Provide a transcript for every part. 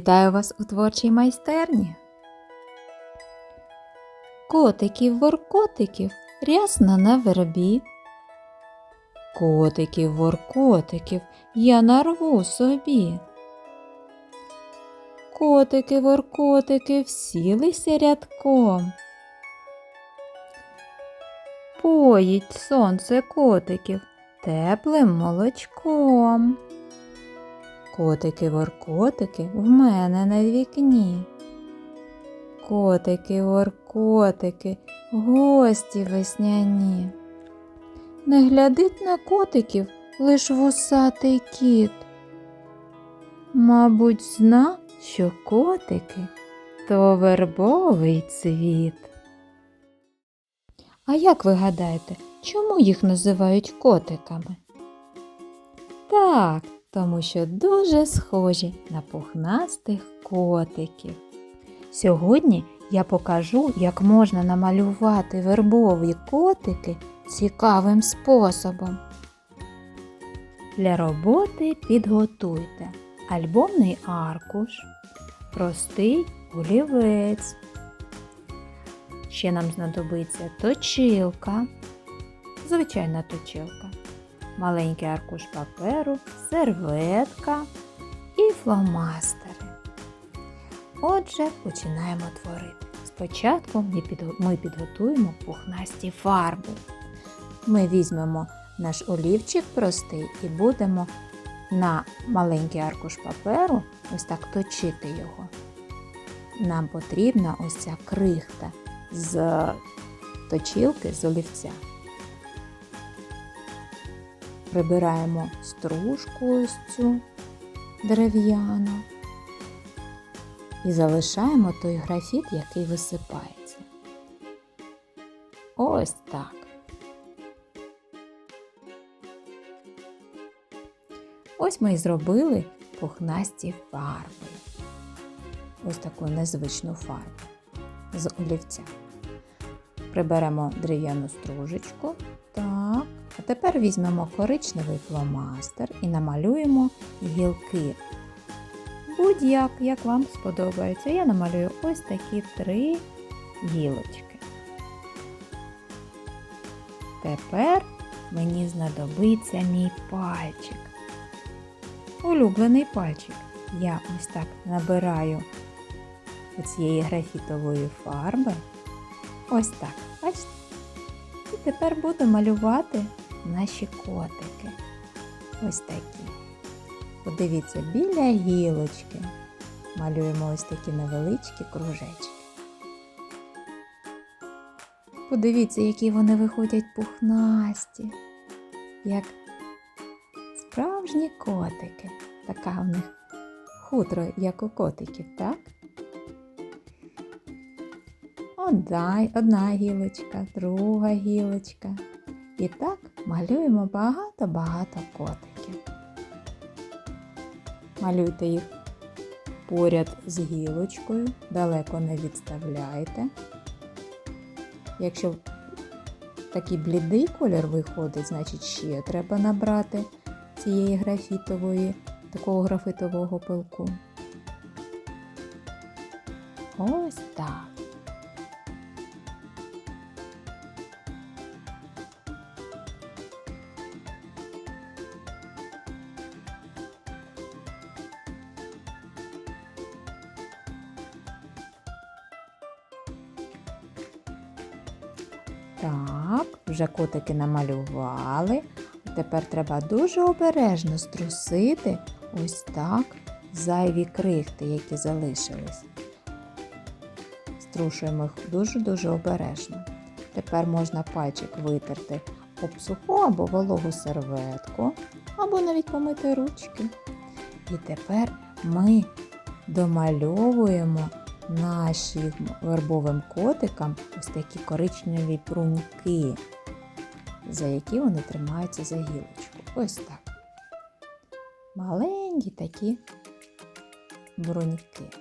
Вітаю вас у творчій майстерні. Котиків воркотиків рясно на вербі. Котиків воркотиків я нарву собі. Котики воркотики всілися рядком. Поїть сонце котиків теплим молочком. Котики воркотики в мене на вікні. Котики воркотики, гості весняні. Не глядить на котиків лиш вусатий кіт. Мабуть, зна, що котики то вербовий цвіт. А як ви гадаєте, чому їх називають котиками? Так, тому що дуже схожі на пухнастих котиків. Сьогодні я покажу, як можна намалювати вербові котики цікавим способом. Для роботи підготуйте альбомний аркуш, простий олівець. Ще нам знадобиться точилка, звичайна точилка маленький аркуш паперу, серветка і фломастери. Отже, починаємо творити. Спочатку ми, підготуємо пухнасті фарби. Ми візьмемо наш олівчик простий і будемо на маленький аркуш паперу ось так точити його. Нам потрібна ось ця крихта з точилки з олівця прибираємо стружку ось цю дерев'яну і залишаємо той графіт, який висипається. Ось так. Ось ми і зробили пухнасті фарби. Ось таку незвичну фарбу з олівця. Приберемо дерев'яну стружечку. Так. А тепер візьмемо коричневий фломастер і намалюємо гілки. Будь-як, як вам сподобається. Я намалюю ось такі три гілочки. Тепер мені знадобиться мій пальчик. Улюблений пальчик. Я ось так набираю цієї графітової фарби. Ось так. Бачите? І тепер буду малювати наші котики. Ось такі. Подивіться, біля гілочки малюємо ось такі невеличкі кружечки. Подивіться, які вони виходять пухнасті, як справжні котики. Така в них хутро, як у котиків, так? Одна, одна гілочка, друга гілочка. І так малюємо багато-багато котиків. Малюйте їх поряд з гілочкою, далеко не відставляйте. Якщо такий блідий колір виходить, значить ще треба набрати цієї графітової, такого графітового пилку. Ось так. Так, вже котики намалювали. Тепер треба дуже обережно струсити ось так зайві крихти, які залишились. Струшуємо їх дуже-дуже обережно. Тепер можна пальчик витерти об суху або вологу серветку, або навіть помити ручки. І тепер ми домальовуємо нашим вербовим котикам ось такі коричневі прунки, за які вони тримаються за гілочку. Ось так. Маленькі такі бруньки.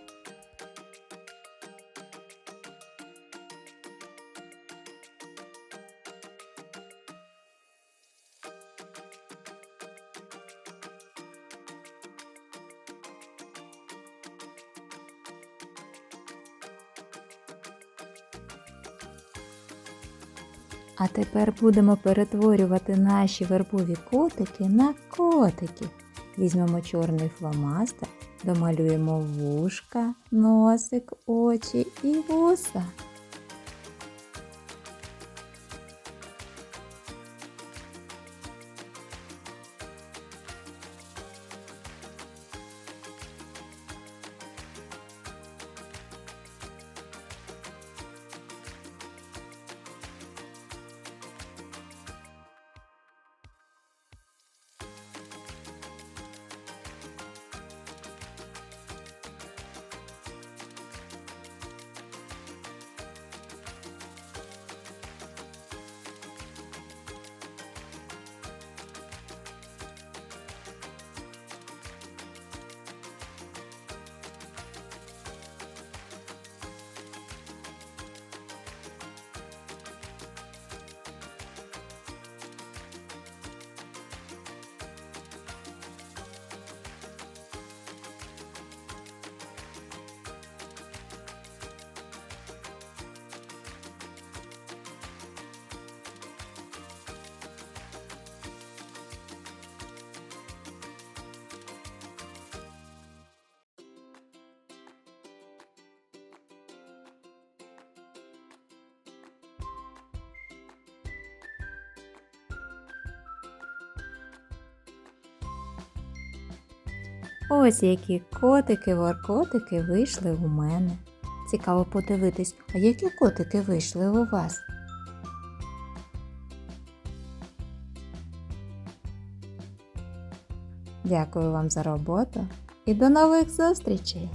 А тепер будемо перетворювати наші вербові котики на котики. Візьмемо чорний фломастер, домалюємо вушка, носик, очі і вуса. Ось які котики, воркотики вийшли у мене. Цікаво подивитись, а які котики вийшли у вас? Дякую вам за роботу і до нових зустрічей!